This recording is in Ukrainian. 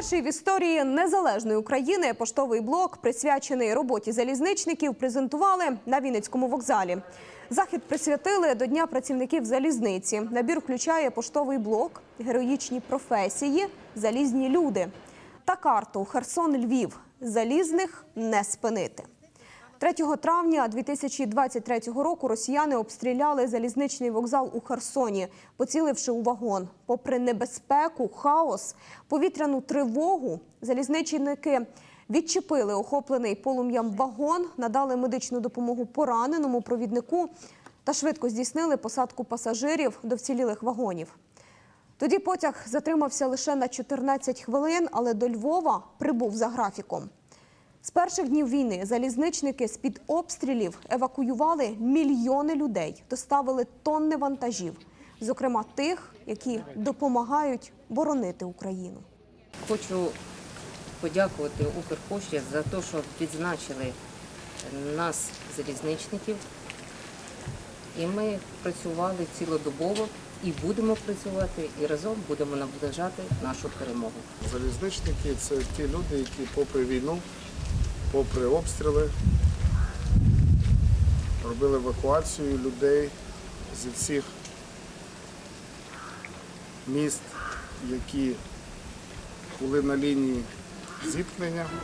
Перший в історії незалежної України поштовий блок, присвячений роботі залізничників, презентували на Вінницькому вокзалі. Захід присвятили до Дня працівників залізниці. Набір включає поштовий блок, героїчні професії, залізні люди та карту Херсон-Львів. Залізних не спинити. 3 травня 2023 року росіяни обстріляли залізничний вокзал у Херсоні, поціливши у вагон. Попри небезпеку, хаос, повітряну тривогу, залізничники відчепили охоплений полум'ям вагон, надали медичну допомогу пораненому провіднику та швидко здійснили посадку пасажирів до вцілілих вагонів. Тоді потяг затримався лише на 14 хвилин, але до Львова прибув за графіком. З перших днів війни залізничники з-під обстрілів евакуювали мільйони людей, доставили тонни вантажів, зокрема тих, які допомагають боронити Україну. Хочу подякувати Укрпошті за те, що відзначили нас, залізничників. І ми працювали цілодобово і будемо працювати, і разом будемо наближати нашу перемогу. Залізничники це ті люди, які попри війну, попри обстріли, робили евакуацію людей зі всіх міст, які були на лінії зіткнення.